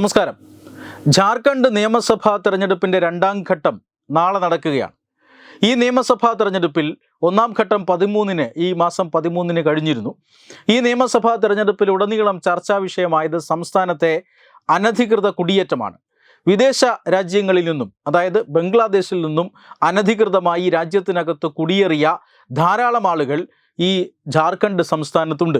നമസ്കാരം. ജാർഖണ്ഡ് നിയമസഭാ തെരഞ്ഞെടുപ്പിന്റെ രണ്ടാം ഘട്ടം നാളെ നടക്കുകയാണ്. ഈ നിയമസഭാ തെരഞ്ഞെടുപ്പിൽ ഒന്നാം ഘട്ടം പതിമൂന്നിന് ഈ മാസം പതിമൂന്നിന് കഴിഞ്ഞിരുന്നു. ഈ നിയമസഭാ തെരഞ്ഞെടുപ്പിൽ ഉടനീളം ചർച്ചാ വിഷയമായത് സംസ്ഥാനത്തെ അനധികൃത കുടിയേറ്റമാണ്. വിദേശ രാജ്യങ്ങളിൽ നിന്നും അതായത് ബംഗ്ലാദേശിൽ നിന്നും അനധികൃതമായി രാജ്യത്തിനകത്ത് കുടിയേറിയ ധാരാളം ആളുകൾ ഈ ജാർഖണ്ഡ് സംസ്ഥാനത്തുണ്ട്.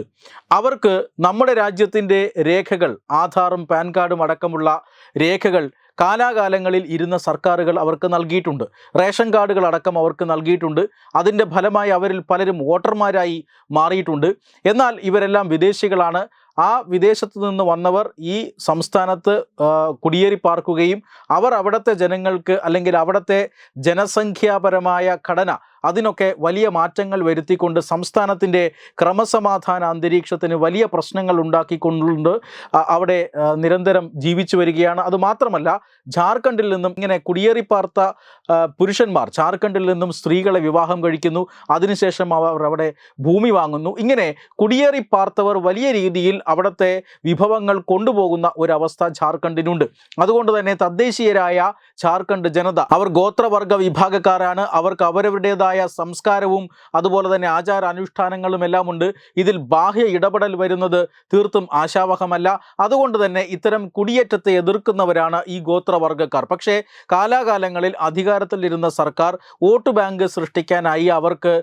അവർക്ക് നമ്മുടെ രാജ്യത്തിന്റെ രേഖകൾ ആധാറും പാൻ കാർഡും അടക്കമുള്ള രേഖകൾ കാലാകാലങ്ങളിൽ ഇരുന്ന സർക്കാരുകൾ അവർക്ക് നൽകിയിട്ടുണ്ട്. റേഷൻ കാർഡുകൾ അടക്കം അവർക്ക് നൽകിയിട്ടുണ്ട്. അതിന്റെ ഫലമായി അവരിൽ പലരും വോട്ടർമാരായി മാറിയിട്ടുണ്ട്. എന്നാൽ ഇവരെല്ലാം വിദേശികളാണ്. ആ വിദേശത്തു നിന്ന് വന്നവർ ഈ സംസ്ഥാനത്ത് കുടിയേറി പാർക്കുകയും അവർ അവിടുത്തെ ജനങ്ങൾക്ക് അല്ലെങ്കിൽ അവിടുത്തെ ജനസംഖ്യാപരമായ ഘടന അതിനൊക്കെ വലിയ മാറ്റങ്ങൾ വരുത്തിക്കൊണ്ട് സംസ്ഥാനത്തിന്റെ ക്രമസമാധാന അന്തരീക്ഷത്തിന് വലിയ പ്രശ്നങ്ങൾ ഉണ്ടാക്കിക്കൊണ്ട് അവിടെ നിരന്തരം ജീവിച്ചു വരികയാണ്. അതുമാത്രമല്ല ജാർഖണ്ഡിൽ നിന്നും ഇങ്ങനെ കുടിയേറി പാർത്ത പുരുഷന്മാർ ജാർഖണ്ഡിൽ നിന്നും സ്ത്രീകളെ വിവാഹം കഴിക്കുന്നു. അതിനുശേഷം അവർ അവിടെ ഭൂമി വാങ്ങുന്നു. ഇങ്ങനെ കുടിയേറി പാർത്തവർ വലിയ രീതിയിൽ അവിടുത്തെ വിഭവങ്ങൾ കൊണ്ടുപോകുന്ന ഒരവസ്ഥ ജാർഖണ്ഡിനുണ്ട്. അതുകൊണ്ട് തന്നെ തദ്ദേശീയരായ ജാർഖണ്ഡ് ജനത അവർ ഗോത്രവർഗ വിഭാഗക്കാരാണ്. അവർക്ക് അവരവരുടേതായ സംസ്കാരവും അതുപോലെ തന്നെ ആചാര അനുഷ്ഠാനങ്ങളും എല്ലാം ഉണ്ട്. ഇതിൽ ബാഹ്യ ഇടപെടൽ വരുന്നത് തീർത്തും ആശാവഹമല്ല. അതുകൊണ്ട് തന്നെ ഇത്തരം കുടിയേറ്റത്തെ എതിർക്കുന്നവരാണ് ഈ ഗോത്രവർഗക്കാർ പക്ഷേ കാലാകാലങ്ങളിൽ അധികാരത്തിലിരുന്ന സർക്കാർ വോട്ട് ബാങ്ക് സൃഷ്ടിക്കാനായി അവർക്ക്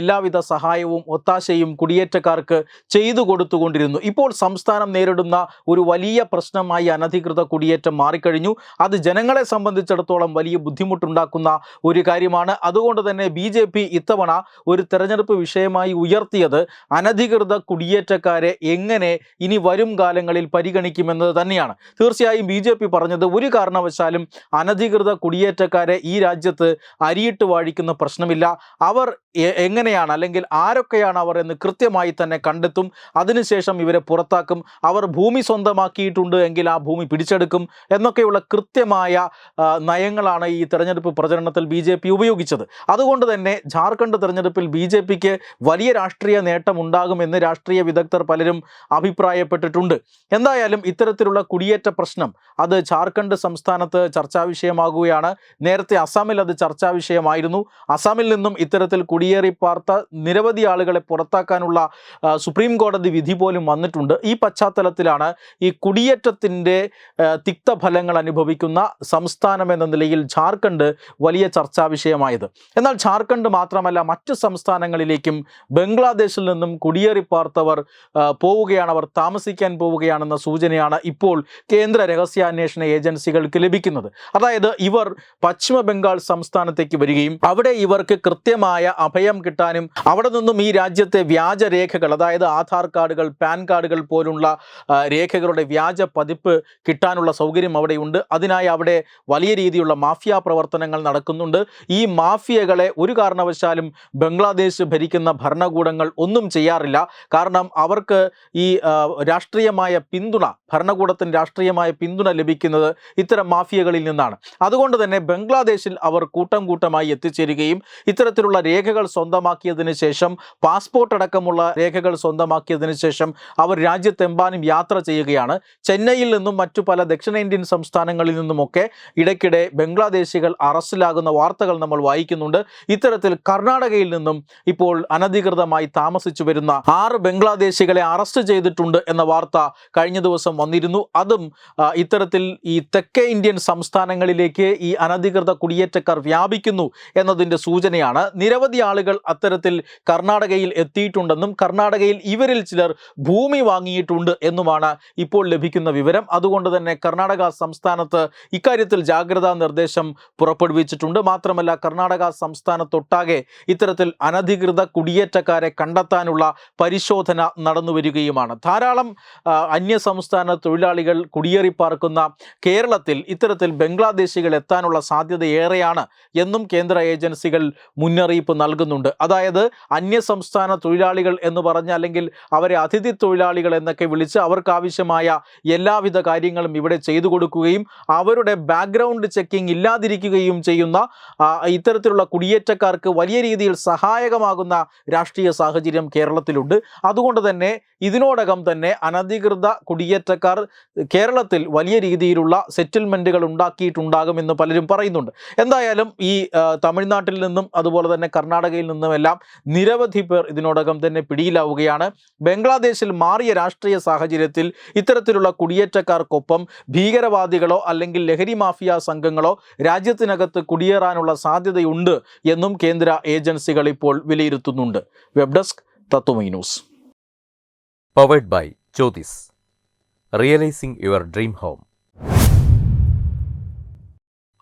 എല്ലാവിധ സഹായവും ഒത്താശയും കുടിയേറ്റക്കാർക്ക് ചെയ്തു കൊടുത്തുകൊണ്ടിരുന്നു. ഇപ്പോൾ സംസ്ഥാനം നേരിടുന്ന ഒരു വലിയ പ്രശ്നമായി അനധികൃത കുടിയേറ്റം മാറിക്കഴിഞ്ഞു. അത് ജനങ്ങളെ സംബന്ധിച്ചിടത്തോളം വലിയ ബുദ്ധിമുട്ടുണ്ടാക്കുന്ന ഒരു കാര്യമാണ്. അതുകൊണ്ട് തന്നെ ബി ജെ പി ഇത്തവണ ഒരു തെരഞ്ഞെടുപ്പ് വിഷയമായി ഉയർത്തിയത് അനധികൃത കുടിയേറ്റക്കാരെ എങ്ങനെ ഇനി വരും കാലങ്ങളിൽ പരിഗണിക്കുമെന്നത് തന്നെയാണ്. തീർച്ചയായും ബി ജെ പി പറഞ്ഞത് ഒരു കാരണവശാലും അനധികൃത കുടിയേറ്റക്കാരെ ഈ രാജ്യത്ത് അരിയിട്ട് വാഴിക്കുന്ന പ്രശ്നമില്ല. അവർ എങ്ങനെയാണ്? അല്ലെങ്കിൽ ആരൊക്കെയാണ് അവർ എന്ന് കൃത്യമായി തന്നെ കണ്ടെത്തും. അതിനുശേഷം ഇവരെ പുറത്താക്കും. അവർ ഭൂമി സ്വന്തമാക്കിയിട്ടുണ്ട് എങ്കിൽ ആ ഭൂമി പിടിച്ചെടുക്കും എന്നൊക്കെയുള്ള കൃത്യമായ നയങ്ങളാണ് ഈ തെരഞ്ഞെടുപ്പ് പ്രചരണത്തിൽ ബി ജെ പി ഉപയോഗിച്ചത്. അതുകൊണ്ട് തന്നെ ജാർഖണ്ഡ് തെരഞ്ഞെടുപ്പിൽ ബി ജെ പിക്ക് വലിയ രാഷ്ട്രീയ നേട്ടമുണ്ടാകുമെന്ന് രാഷ്ട്രീയ വിദഗ്ധർ പലരും അഭിപ്രായപ്പെട്ടിട്ടുണ്ട്. എന്തായാലും ഇത്തരത്തിലുള്ള കുടിയേറ്റ പ്രശ്നം അത് ജാർഖണ്ഡ് സംസ്ഥാനത്ത് ചർച്ചാ വിഷയമാകുകയാണ്. നേരത്തെ അസാമിൽ അത് ചർച്ചാ വിഷയമായിരുന്നു. അസാമിൽ നിന്നും ഇത്തരത്തിൽ കുടിയേറി പാർത്ത നിരവധി ആളുകളെ പുറത്താക്കാനുള്ള സുപ്രീം കോടതി വിധി പോലും വന്നിട്ടുണ്ട്. ഈ പശ്ചാത്തലത്തിലാണ് ഈ കുടിയേറ്റത്തിന്റെ തിക്തഫലങ്ങൾ അനുഭവിക്കുന്ന സംസ്ഥാനം എന്ന നിലയിൽ ജാർഖണ്ഡ് വലിയ ചർച്ചാ വിഷയമായത്. എന്നാൽ ജാർഖണ്ഡ് മാത്രമല്ല മറ്റു സംസ്ഥാനങ്ങളിലേക്കും ബംഗ്ലാദേശിൽ നിന്നും കുടിയേറി പാർത്തവർ പോവുകയാണ്. അവർ താമസിക്കാൻ പോവുകയാണെന്ന സൂചനയാണ് ഇപ്പോൾ കേന്ദ്ര രഹസ്യാന്വേഷണ ഏജൻസികൾക്ക് ലഭിക്കുന്നത്. അതായത് ഇവർ പശ്ചിമ ബംഗാൾ സംസ്ഥാനത്തേക്ക് വരികയും അവിടെ ഇവർക്ക് കൃത്യമായ അഭയം കിട്ടാനും അവിടെ നിന്നും ഈ രാജ്യത്തെ വ്യാജ രേഖകൾ അതായത് ആധാർ കാർഡുകൾ പാൻ കാർഡുകൾ പോലുള്ള രേഖകളുടെ വ്യാജ പതിപ്പ് കിട്ടാനുള്ള സൗകര്യം അവിടെയുണ്ട്. അതിനായി അവിടെ വലിയ രീതിയിലുള്ള മാഫിയ പ്രവർത്തനങ്ങൾ നടക്കുന്നുണ്ട്. ഈ മാഫിയകളെ ഒരു കാരണവശാലും ബംഗ്ലാദേശ് ഭരിക്കുന്ന ഭരണകൂടങ്ങൾ ഒന്നും ചെയ്യാറില്ല. കാരണം അവർക്ക് ഈ രാഷ്ട്രീയമായ പിന്തുണ ഭരണകൂടത്തിന് രാഷ്ട്രീയമായ പിന്തുണ ലഭിക്കുന്നത് ഇത്തരം മാഫിയകളിൽ നിന്നാണ്. അതുകൊണ്ട് തന്നെ ബംഗ്ലാദേശിൽ അവർ കൂട്ടം കൂട്ടമായി എത്തിച്ചേരുകയും ഇത്തരത്തിലുള്ള രേഖകൾ സ്വന്തമാക്കിയതിന് ശേഷം പാസ്പോർട്ട് അടക്കമുള്ള രേഖകൾ സ്വന്തമാക്കിയതിന് ശേഷം അവർ രാജ്യത്തെമ്പാനും യാത്ര ചെയ്യുകയാണ്. ചെന്നൈയിൽ നിന്നും മറ്റു പല ദക്ഷിണേന്ത്യൻ സംസ്ഥാനങ്ങളിൽ നിന്നുമൊക്കെ ഇടയ്ക്കിടെ ബംഗ്ലാദേശികൾ അറസ്റ്റിലാകുന്ന വാർത്തകൾ നമ്മൾ വായിക്കുന്നുണ്ട്. ഇത്തരത്തിൽ കർണാടകയിൽ നിന്നും ഇപ്പോൾ അനധികൃതമായി താമസിച്ചു വരുന്ന ആറ് ബംഗ്ലാദേശികളെ അറസ്റ്റ് ചെയ്തിട്ടുണ്ട് എന്ന വാർത്ത കഴിഞ്ഞ ദിവസം വന്നിരുന്നു. അതും ഇത്തരത്തിൽ ഈ തെക്കേ ഇന്ത്യൻ സംസ്ഥാനങ്ങളിലേക്ക് ഈ അനധികൃത കുടിയേറ്റക്കാർ വ്യാപിക്കുന്നു എന്നതിന്റെ സൂചനയാണ്. നിരവധി ആളുകൾ അത്തരത്തിൽ കർണാടകയിൽ എത്തിയിട്ടുണ്ടെന്നും കർണാടകയിൽ ഇവരിൽ ചിലർ ഭൂമി വാങ്ങിയിട്ടുണ്ട് എന്നുമാണ് ഇപ്പോൾ ലഭിക്കുന്ന വിവരം. അതുകൊണ്ട് തന്നെ കർണാടക സംസ്ഥാനത്ത് ഇക്കാര്യത്തിൽ ജാഗ്രതാ നിർദ്ദേശം പുറപ്പെടുവിച്ചിട്ടുണ്ട്. മാത്രമല്ല കർണാടക സംസ്ഥാനത്തൊട്ടാകെ ഇത്തരത്തിൽ അനധികൃത കുടിയേറ്റക്കാരെ കണ്ടെത്താനുള്ള പരിശോധന നടന്നു വരികയുമാണ്. ധാരാളം അന്യ സംസ്ഥാന തൊഴിലാളികൾ കുടിയേറി പാർക്കുന്ന കേരളത്തിൽ ഇത്തരത്തിൽ ബംഗ്ലാദേശികൾ എത്താനുള്ള സാധ്യത ഏറെയാണ് എന്നും കേന്ദ്ര ഏജൻസികൾ മുന്നറിയിപ്പ് നൽകുന്നു. നൽകുന്നുണ്ട്. അതായത് അന്യസംസ്ഥാന തൊഴിലാളികൾ എന്ന് പറഞ്ഞ് അല്ലെങ്കിൽ അവരെ അതിഥി തൊഴിലാളികൾ എന്നൊക്കെ വിളിച്ച് അവർക്ക് ആവശ്യമായ എല്ലാവിധ കാര്യങ്ങളും ഇവിടെ ചെയ്തു കൊടുക്കുകയും അവരുടെ ബാക്ക്ഗ്രൗണ്ട് ചെക്കിംഗ് ഇല്ലാതിരിക്കുകയും ചെയ്യുന്ന ഇത്തരത്തിലുള്ള കുടിയേറ്റക്കാർക്ക് വലിയ രീതിയിൽ സഹായകമാകുന്ന രാഷ്ട്രീയ സാഹചര്യം കേരളത്തിലുണ്ട്. അതുകൊണ്ട് തന്നെ ഇതിനോടകം തന്നെ അനധികൃത കുടിയേറ്റക്കാർ കേരളത്തിൽ വലിയ രീതിയിലുള്ള സെറ്റിൽമെന്റുകൾ ഉണ്ടാക്കിയിട്ടുണ്ടാകുമെന്ന് പലരും പറയുന്നുണ്ട്. എന്തായാലും ഈ തമിഴ്നാട്ടിൽ നിന്നും അതുപോലെ തന്നെ കർണാടകയിൽ നിന്നുമെല്ലാം നിരവധി പേർ ഇതിനോടകം തന്നെ പിടിയിലാവുകയാണ് ബംഗ്ലാദേശിൽ മാറിയ രാഷ്ട്രീയ സാഹചര്യത്തിൽ ഇത്തരത്തിലുള്ള കുടിയേറ്റക്കാർക്കൊപ്പം ഭീകരവാദികളോ അല്ലെങ്കിൽ ലഹരി മാഫിയ സംഘങ്ങളോ രാജ്യത്തിനകത്ത് കുടിയേറാനുള്ള സാധ്യതയുണ്ട് എന്നും കേന്ദ്ര ഏജൻസികൾ ഇപ്പോൾ വിലയിരുത്തുന്നുണ്ട് web desk Tatwamayi news powered by Jyotis. Realising your dream home.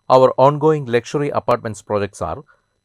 Our ongoing luxury apartments projects are